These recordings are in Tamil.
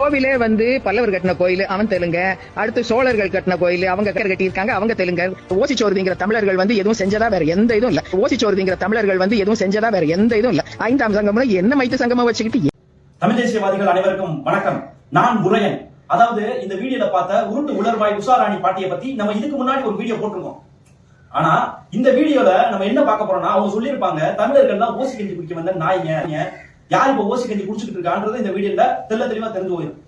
கோவிலே வந்து பல்லவர் கட்டின கோயில் அவன் தெலுங்க. அடுத்து சோழர்கள் கட்டின கோயில் அவங்க கட்டியிருக்காங்க அவங்க தெலுங்க. ஓசிச்சோருதிங்கிற தமிழர்கள் வந்து எதுவும் செஞ்சதா வேற எந்த இதுவும் இல்ல. ஓசிச்சோருதிங்கிற தமிழர்கள் வந்து எதுவும் செஞ்சதா வேற எந்த இதுவும் இல்ல. ஐந்தாம் சங்கம்ல என்ன மைத்து சங்கமா வச்சுக்கிட்டு தமிழ் தேசியவாதிகள் அனைவருக்கும் வணக்கம். நான் உரையன். அதாவது இந்த வீடியோல பார்த்த உருட்டு உலர்வாய் உஷாராணி பாட்டியை பத்தி நம்ம இதுக்கு முன்னாடி ஒரு வீடியோ போட்டிருக்கோம். ஆனா இந்த வீடியோல நம்ம என்ன பார்க்க போறோம்னா அவங்க சொல்லியிருப்பாங்க தமிழர்கள் தான் ஓசி கஞ்சி குடிக்க வந்த நாய்ங்க யார் இப்ப ஓசி கஞ்சி குடிச்சிட்டு இருக்கான்றது இந்த வீடியோல தெள்ள தெளிவா தெரிஞ்சு போயிடும்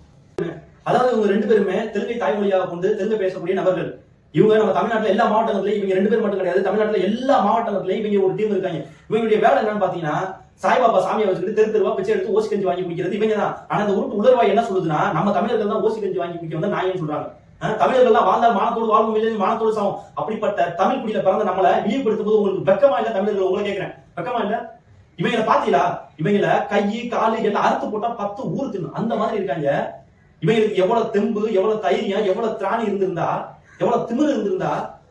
அதாவது இவங்க ரெண்டு பேருமே தெலுங்கை தாய்மொழியாக கொண்டு தெலுங்கு பேசக்கூடிய நபர்கள். இவங்க நம்ம தமிழ்நாட்டில் எல்லா மாவட்டங்களையும் இவங்க ரெண்டு பேர் மட்டும் கிடையாது தமிழ்நாட்டில் எல்லா மாவட்டங்களையும் இவங்க ஒரு டீம் இருக்காங்க. இவங்களுடைய வேலை என்னன்னு பாத்தீங்கன்னா சாய்பாபா சாமியை வச்சுக்கிட்டு தெரு தெருவா பிச்சை எடுத்து ஓசி கஞ்சி வாங்கி குடிக்கிறது இவங்க தான் ஆனா இந்த உருட்டு உணர்வாய் என்ன சொல்லுதுன்னா நம்ம தமிழர்கள் தான் ஓசி கஞ்சி வாங்கி குடிக்க வந்து நாயன்னு சொல்றாங்க. தமிழர்கள் எல்லாம் வாழ்ந்தால் மானத்தோடு வாழ்வும் இல்லை மானத்தோடு சாவும். அப்படிப்பட்ட தமிழ் குடியில பிறந்த நம்மளை இழிவுபடுத்தும் போது உங்களுக்கு வெக்கமா இல்ல தமிழர்கள் உங்களை கேட்கிறேன் வெக்கமா இல்ல? இவங்களை பாத்தீங்களா? இவங்களை கை காலு எல்லாம் அறுத்து போட்டா பத்து ஊர் தின்னும். அந்த மாதிரி இருக்காங்க. இவங்களுக்கு எவ்வளவு தெம்பு எவ்வளவு தைரியம் எவ்வளவு திராணி இருந்திருந்தா எவ்வளவு திமிர் இருந்திருந்தா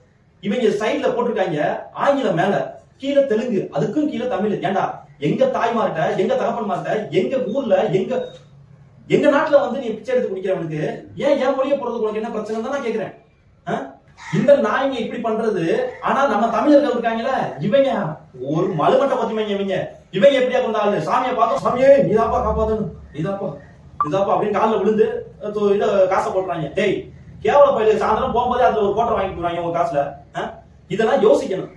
இவங்க சைட்ல போட்டிருக்காங்க. ஆங்கிலம் மேல. கீழே தெலுங்கு. அதுக்கும் கீழே தமிழ். ஏண்டா? எங்க தாய்மார்ட்ட எங்க தகப்பன்மார்ட்ட எங்க ஊர்ல எங்க எங்க நாட்டுல வந்து நீ பிச்சை எடுத்து குடிக்கிறவனுக்கு ஏன் என் மொழியை போறது உனக்கு என்ன பிரச்சனை தான் நான் கேக்குறேன். ஆ? இந்த நாய்ங்க இப்படி பண்றது? ஆனா நம்ம தமிழர்கள் இருக்காங்கல்ல இவங்க ஒரு மலுமட்ட பத்திமைங்க இவங்க. இவங்க எப்படியா கொண்டாரு சாமியை பார்த்தோம். சாமியே இதாப்பா காப்பாத்தணும். இதாப்பா இதாப்பா அப்படின்னு காலில் விழுந்து இத காசை போட்டுறாங்க. டேய் கேவல பயில சாயந்தரம் போகும்போதே அதுல ஒரு கோட்டை வாங்கி போடுறாங்க உங்க காசுல. இதெல்லாம் யோசிக்கணும்.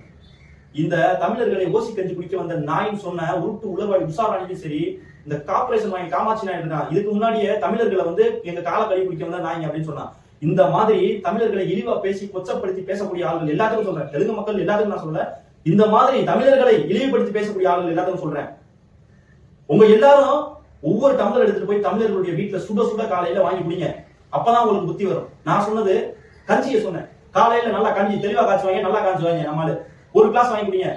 இந்த தமிழர்களை ஓசி கஞ்சி குடிக்க வந்த நாயின்னு சொன்ன உருட்டு உலர்வாய் உஷாராணிக்கும் சரி இந்த கார்பரேஷன் வாங்கி காமாட்சி நாயுடு இருக்கான். இதுக்கு முன்னாடியே தமிழர்களை வந்து எங்க கால கழி குடிக்க வந்த நாய்ங்க அப்படின்னு சொன்னான். இந்த மாதிரி தமிழர்களை இழிவா பேசி கொச்சப்படுத்தி பேசக்கூடிய ஆளுகள் எல்லாத்துக்கும் சொல்றேன். தெலுங்கு மக்கள் எல்லாத்துக்கும் நான் சொல்ல இந்த மாதிரி தமிழர்களை இழிவுபடுத்தி பேசக்கூடிய ஆளுகள் எல்லாத்துக்கும் சொல்றேன். உங்க எல்லாரும் ஒவ்வொரு டம்ளர் எடுத்துட்டு போய் தமிழர்களுடைய வீட்டுல சுட சுட காலையில வாங்கி குடிங்க. அப்பதான் உங்களுக்கு புத்தி வரும். நான் சொன்னது கஞ்சியை சொன்னேன். காலையில நல்லா கஞ்சி தெளிவா காய்ச்சுவாங்க நல்லா காய்ச்சுவாங்க நம்மால ஒரு கிளாஸ் வாங்கி குடிங்க.